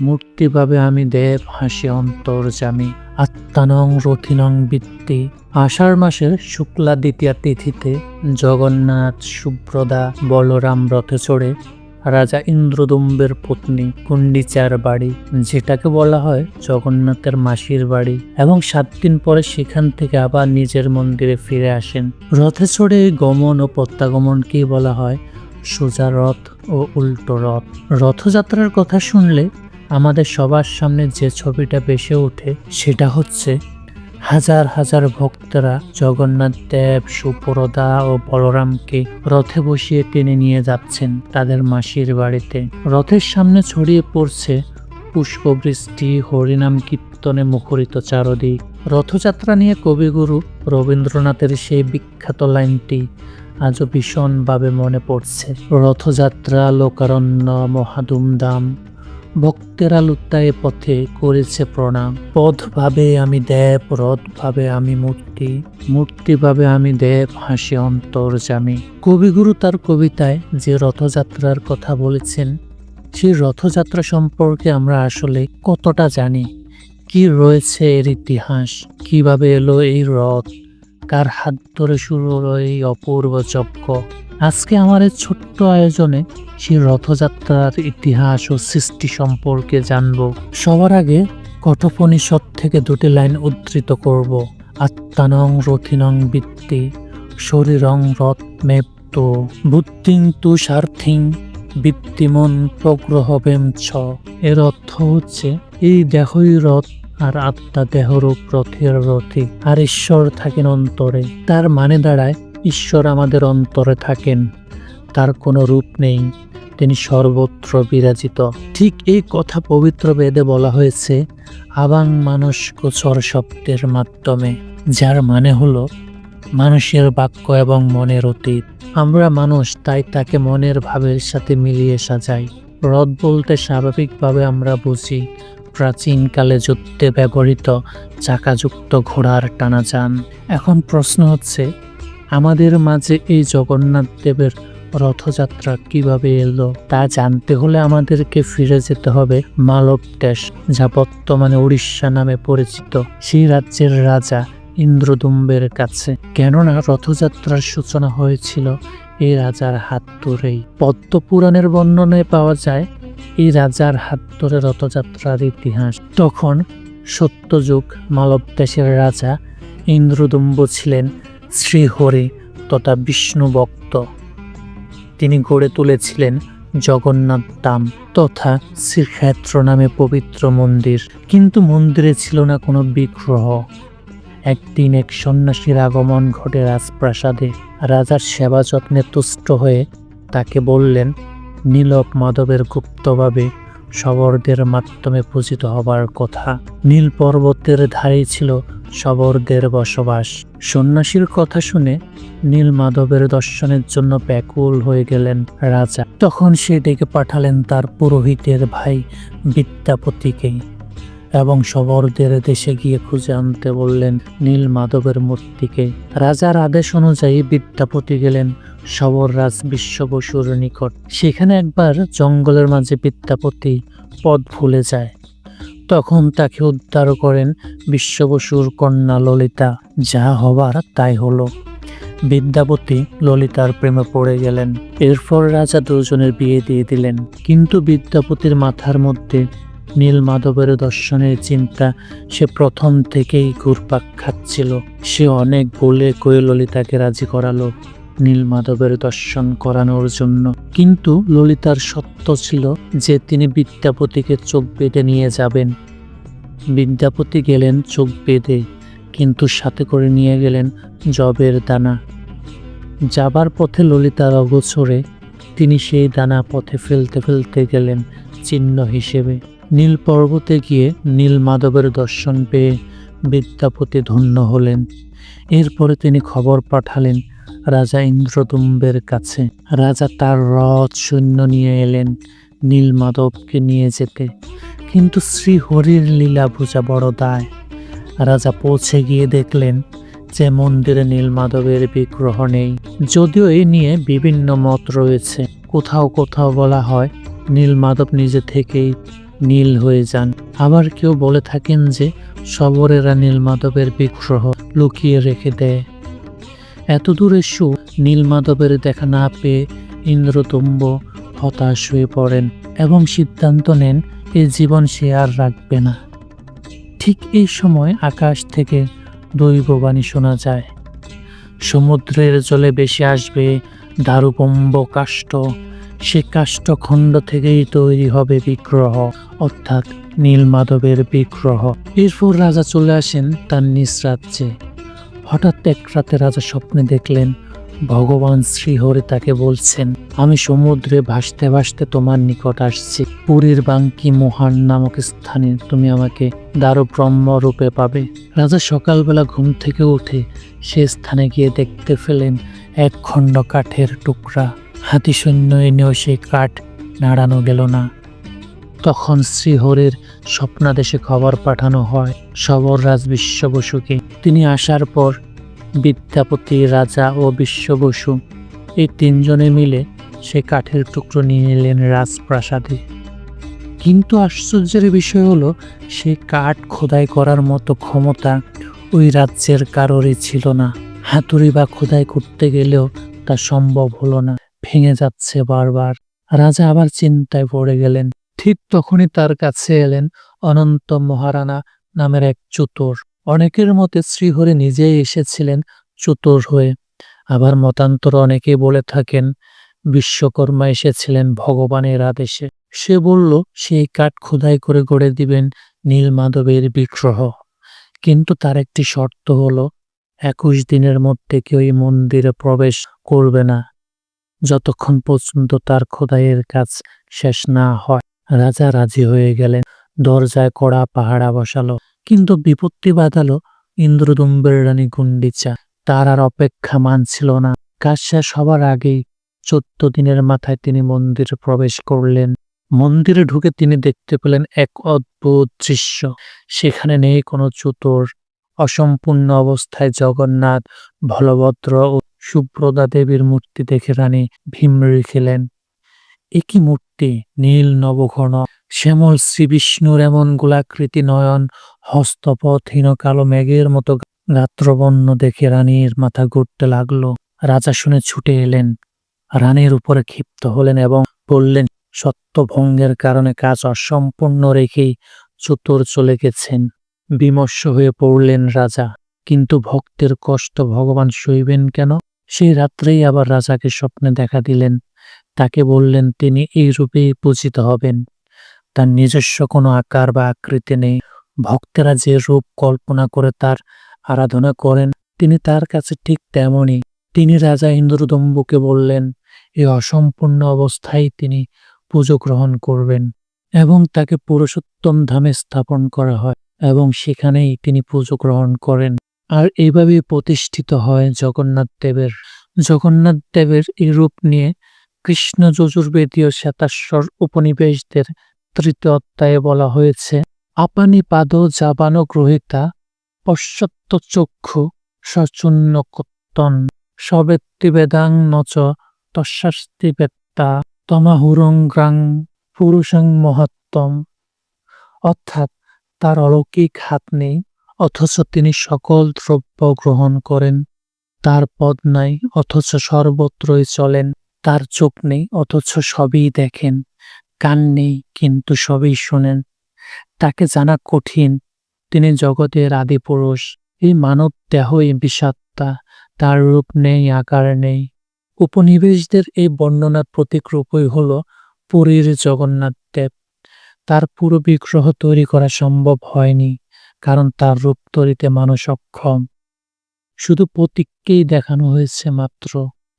মূর্তিভাবে আমি দেব হাসি অন্তর অন্তর্জামী আত্মানং রথিনং বৃত্তি। আষাঢ় মাসের শুক্লা দ্বিতীয়া তিথিতে জগন্নাথ সুব্রদা বলরাম রথে চড়ে রাজা ইন্দ্রদম্বের পত্নী কুণ্ডিচার বাড়ি, যেটাকে বলা হয় জগন্নাথের মাসির বাড়ি, এবং সাত দিন পরে সেখান থেকে আবার নিজের মন্দিরে ফিরে আসেন। রথে চড়ে গমন ও প্রত্যাগমনকেই বলা হয়? সোজা রথ ও উল্টো রথ। রথযাত্রার কথা শুনলে আমাদের সবার সামনে যে ছবিটা ভেসে ওঠে, সেটা হচ্ছে হাজার হাজার ভক্তরা জগন্নাথ দেব সুপরদা ও বলরামকে রথে বসিয়ে টেনে নিয়ে যাচ্ছেন তাদের মাসির বাড়িতে। রথের সামনে ছড়িয়ে পড়ছে পুষ্পবৃষ্টি, হরিনাম কীর্তনে মুখরিত চারদিক। রথযাত্রা নিয়ে কবিগুরু রবীন্দ্রনাথের সেই বিখ্যাত লাইনটি আজও ভীষণভাবে মনে পড়ছে। রথযাত্রা, লোকারণ্য, মহাধুমধাম। ভক্তেরা লুত্তায় পথে করেছে প্রণাম। পথ ভাবে আমি দেব রথ ভাবে আমি মূর্তি মূর্তি ভাবে আমি দেব, হাসি অন্তর অন্তর্জামী কবিগুরু তার কবিতায় যে রথযাত্রার কথা বলেছেন, সেই রথযাত্রা সম্পর্কে আমরা আসলে কতটা জানি? কি রয়েছে এর ইতিহাস? কীভাবে এলো এই রথ? কার হাত ধরে শুরু হলো এই অপূর্ব যজ্ঞ? আজকে আমার এই ছোট্ট আয়োজনে সেই রথযাত্রার ইতিহাস ও সৃষ্টি সম্পর্কে জানব। সবার আগে কঠোপনিষদ থেকে দুটি লাইন উদ্ধৃত করব। আত্মানং রথিনং বৃত্তি, শরীরং মেপ্ত, বুদ্ধিং তু সার্থিং, বৃত্তিমন প্রগ্রহবেম ছ। এর অর্থ হচ্ছে, এই দেহই রথ আর আত্মা দেহরূপ রথের রথে আর ঈশ্বর থাকেন অন্তরে। তার মানে দাঁড়ায় ঈশ্বর আমাদের অন্তরে থাকেন, তার কোনো রূপ নেই, তিনি সর্বত্র বিরাজিত। ঠিক এই কথা পবিত্র বেদে বলা হয়েছে, আবাং মানুষ গোচর শব্দের মাধ্যমে, যার মানে হলো মানুষের বাক্য এবং মনের অতীত। আমরা মানুষ, তাই তাকে মনের ভাবের সাথে মিলিয়ে সাজাই। রথ বলতে স্বাভাবিকভাবে আমরা বুঝি, প্রাচীনকালে যুদ্ধে ব্যবহৃত চাকাযুক্ত ঘোড়ার টানাযান এখন প্রশ্ন হচ্ছে আমাদের মাঝে এই জগন্নাথ দেবের রথযাত্রা কীভাবে এলো, তা জানতে হলে আমাদেরকে ফিরে যেতে হবে মালব দেশ যা বর্তমানে উড়িষ্যা নামে পরিচিত। সেই রাজ্যের রাজা ইন্দ্রদুম্বের কাছে। কেননা রথযাত্রার সূচনা হয়েছিল এই রাজার হাত ধরেই। পদ্মপুরাণের বর্ণনায় পাওয়া যায়, এই রাজার হাত ধরে রথযাত্রার ইতিহাস। তখন সত্যযুগ মালব দেশের রাজা ইন্দ্রদুম্ব ছিলেন শ্রীহরি তথা বিষ্ণু ভক্ত। তিনি গড়ে তুলেছিলেন জগন্নাথ ধাম তথা শ্রীক্ষেত্র নামে পবিত্র মন্দির। কিন্তু মন্দিরে ছিল না কোনো বিগ্রহ। একদিন এক সন্ন্যাসীর আগমন ঘটে রাজপ্রাসাদে। রাজার সেবা যত্নে তুষ্ট হয়ে তাকে বললেন নীলক মাধবের গুপ্তভাবে শবরদের মাধ্যমে পূজিত হবার কথা। নীল পর্বতের ধারে ছিল শবরদের বসবাস। সন্ন্যাসীর কথা শুনে নীল মাধবের দর্শনের জন্য ব্যাকুল হয়ে গেলেন রাজা। তখন সে ডেকে পাঠালেন তার পুরোহিতের ভাই বিদ্যাপতিকে। এবং শবরদের দেশে গিয়ে খুঁজে আনতে বললেন নীল মাধবের মূর্তিকে। রাজার আদেশ অনুযায়ী বিদ্যাপতি গেলেন শবররাজ বিশ্ব বসুর নিকট। সেখানে একবার জঙ্গলের মাঝে বিদ্যাপতি পথ ভুলে যায়। তখন তাকে উদ্ধার করেন বিশ্ববসুর কন্যা ললিতা। যা হবার তাই হলো। বিদ্যাপতি ললিতার প্রেমে পড়ে গেলেন। এরপর রাজা দুজনের বিয়ে দিয়ে দিলেন। কিন্তু বিদ্যাপতির মাথার মধ্যে নীল মাধবের দর্শনের চিন্তা সে প্রথম থেকেই ঘুরপাক খাচ্ছিল। সে অনেক বলে কয়ে ললিতাকে রাজি করালো নীল মাধবের দর্শন করানোর জন্য। কিন্তু ললিতার সত্য ছিল যে তিনি বিদ্যাপতিকে চোখ বেঁধে নিয়ে যাবেন। বিদ্যাপতি গেলেন চোখ বেঁধে, কিন্তু সাথে করে নিয়ে গেলেন জবের দানা। যাবার পথে ললিতার অগোচরে তিনি সেই দানা পথে ফেলতে ফেলতে গেলেন চিহ্ন হিসেবে। নীল পর্বতে গিয়ে নীল মাধবের দর্শন পেয়ে বিদ্যাপতি ধন্য হলেন। এরপরে তিনি খবর পাঠালেন রাজা ইন্দ্রদুম্বের কাছে। রাজা তার রথ সৈন্য নিয়ে এলেন নীল মাধবকে নিয়ে যেতে। কিন্তু শ্রীহরির লীলা বোঝা বড় দায়। রাজা পৌঁছে গিয়ে দেখলেন যে মন্দিরে নীল মাধবের বিগ্রহ নেই। যদিও এ নিয়ে বিভিন্ন মত রয়েছে। কোথাও কোথাও বলা হয় নীল মাধব নিজে থেকেই নীল হয়ে যান। আবার কেউ বলে থাকেন যে শবরেরা নীলমাধবের বিগ্রহ লুকিয়ে রেখে দেয়। এত দূরে সু নীলমাধবের দেখা না পেয়ে ইন্দ্রতুম্ব হতাশ হয়ে পড়েন এবং সিদ্ধান্ত নেন এ জীবন সে আর রাখবে না। ঠিক এই সময় আকাশ থেকে দৈববাণী শোনা যায়। সমুদ্রের জলে বেশি আসবে দারুপম্ব কাষ্ঠ সে কাষ্ঠখণ্ড থেকেই তৈরি হবে বিগ্রহ, অর্থাৎ নীলমাধবের বিগ্রহ। এরপর রাজা চলে আসেন তার নিজ রাজ্যে। হঠাৎ এক রাতে রাজা স্বপ্নে দেখলেন, ভগবান শ্রীহরি তাকে বলছেন, আমি সমুদ্রে ভাসতে ভাসতে তোমার নিকট আসছি। পুরীর বাঙ্কি মোহান নামক স্থানে তুমি আমাকে দারু ব্রহ্ম রূপে পাবে। রাজা সকালবেলা ঘুম থেকে উঠে সে স্থানে গিয়ে দেখতে পেলেন এক খণ্ড কাঠের টুকরা। হাতি সৈন্য এনেও সেই কাঠ নাড়ানো গেল না। তখন শ্রীহরির স্বপ্নাদেশে খবর পাঠানো হয় সবর রাজ বিশ্ব বসুকে তিনি আসার পর বিদ্যাপতি, রাজা ও বিশ্ব বসু এই তিনজনে মিলে সে কাঠের টুকরো নিয়ে এলেন রাজপ্রাসাদে। কিন্তু আশ্চর্যের বিষয় হলো, সে কাঠ খোদাই করার মতো ক্ষমতা ওই রাজ্যের কারোরই ছিল না। হাতুড়ি বা খোদাই করতে গেলেও তা সম্ভব হলো না। ভেঙে যাচ্ছে বারবার। রাজা আবার চিন্তায় পড়ে গেলেন। ঠিক তখনই তার কাছে এলেন অনন্ত মহারানা নামের এক চতুর। অনেকের মতে শ্রীহরি নিজেই এসেছিলেন চতুর হয়ে। আবার মতান্তর অনেকে বলে থাকেন, বিশ্বকর্মা এসেছিলেন ভগবানের আদেশে। সে বলল, সেই কাঠ খোদাই করে গড়ে দিবেন নীলমাধবের বিগ্রহ। কিন্তু তার একটি শর্ত হলো, একুশ দিনের মধ্যে কেউ এই মন্দিরে প্রবেশ করবে না। যতক্ষণ পর্যন্ত তার খোদাইয়ের কাজ শেষ না হয়, রাজা রাজি হয়ে গেলেন, দরজায় কড়া পাহারা বসালো। কিন্তু বিপত্তি বাঁধালো ইন্দ্রদুম্বের রানী গুন্ডিচা তার আর অপেক্ষা মানছিল না। কাজ শেষ হবার আগেই চোদ্দ দিনের মাথায় তিনি মন্দিরে প্রবেশ করলেন। মন্দিরে ঢুকে তিনি দেখতে পেলেন এক অদ্ভুত দৃশ্য। সেখানে নেই কোনো চতুর, অসম্পূর্ণ অবস্থায় জগন্নাথ বলভদ্র ও সুব্রতা দেবীর মূর্তি দেখে রানী ভীমরি খেলেন। একই মূর্তি, নীল নবঘন, শ্যামল শ্রী বিষ্ণুর এমন গোলাকৃতি নয়ন, হস্তপথহীন কালো মেঘের মতো গাত্রবর্ণ দেখে রানীর মাথা ঘুরতে লাগল। রাজা শুনে ছুটে এলেন। রানীর উপরে ক্ষিপ্ত হলেন এবং বললেন, সত্যভঙ্গের কারণে কাজ অসম্পূর্ণ রেখেই চতুর চলে গেছেন। বিমর্ষ হয়ে পড়লেন রাজা, কিন্তু ভক্তের কষ্ট ভগবান সইবেন কেন? সেই রাত্রেই আবার রাজাকে স্বপ্নে দেখা দিলেন। তাকে বললেন, তিনি এই রূপেই পূজিত হবেন। তার নিজস্ব কোনো আকার বা আকৃতি নেই। ভক্তেরা যে রূপ কল্পনা করে তার আরাধনা করেন, তিনি তার কাছে ঠিক তেমনই। তিনি রাজা ইন্দ্রদম্বুকে বললেন এই অসম্পূর্ণ অবস্থায় তিনি পুজো গ্রহণ করবেন এবং তাকে পুরুষোত্তম ধামে স্থাপন করা হয় এবং সেখানেই তিনি পুজো গ্রহণ করেন। আর এইভাবেই প্রতিষ্ঠিত হয় জগন্নাথ দেবের। জগন্নাথ দেবের এই রূপ নিয়ে কৃষ্ণ যজুর্বেদীয় শ্বেতাশ্বর উপনিবেশদের তৃতীয় অধ্যায়ে বলা হয়েছে, আপানি পাদ জাবানো গ্রহিতা পশ্চাত্য চক্ষু সচূন্য কত্তন। সবেত্তি বেদাং নচ তস্যাস্তি বেত্তা তমাহুরঙ্গ্রাং পুরুষাং মহাত্তম। অর্থাৎ তার অলৌকিক হাত নেই অথচ তিনি সকল দ্রব্য গ্রহণ করেন। তার পদ নাই, অথচ সর্বত্রই চলেন। তার চোখ নেই, অথচ সবই দেখেন। কান নেই, কিন্তু সবই শোনেন। তাকে জানা কঠিন। তিনি জগতের আদি পুরুষ। এই মানব দেহই বিষাত্মা তার রূপ নেই, আকার নেই। উপনিবেশদের এই বর্ণনার প্রতীক রূপই হল পুরীর জগন্নাথ দেব। তার পুরো বিগ্রহ তৈরি করা সম্ভব হয়নি। কারণ তার রূপ তৈরিতে মানুষ অক্ষম। শুধু প্রতীককেই দেখানো হয়েছে মাত্র।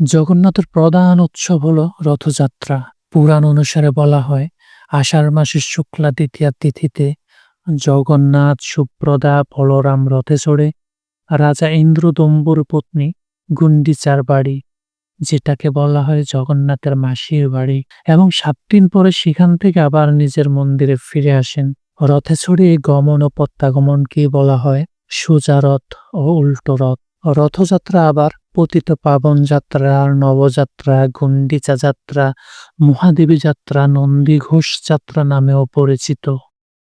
জগন্নাথের প্রধান উৎসব হল রথযাত্রা। পুরাণ অনুসারে বলা হয়, আষাঢ় মাসের শুক্লা দ্বিতীয়া তিথিতে জগন্নাথ সুপ্রদা বলরাম রথে চড়ে রাজা ইন্দ্রদম্বুর পত্নী গুন্ডিচার বাড়ি, যেটাকে বলা হয় জগন্নাথের মাসির বাড়ি, এবং সাত দিন পরে সেখান থেকে আবার নিজের মন্দিরে ফিরে আসেন। রথে চড়ে গমন ও প্রত্যাগমনকে বলা হয় সোজা রথ ও উল্টো রথ। রথযাত্রা আবার পতিত পাবন যাত্রা, নবযাত্রা, গুন্ডিচা যাত্রা, মহাদেবী যাত্রা, নন্দী ঘোষ যাত্রা নামেও পরিচিত।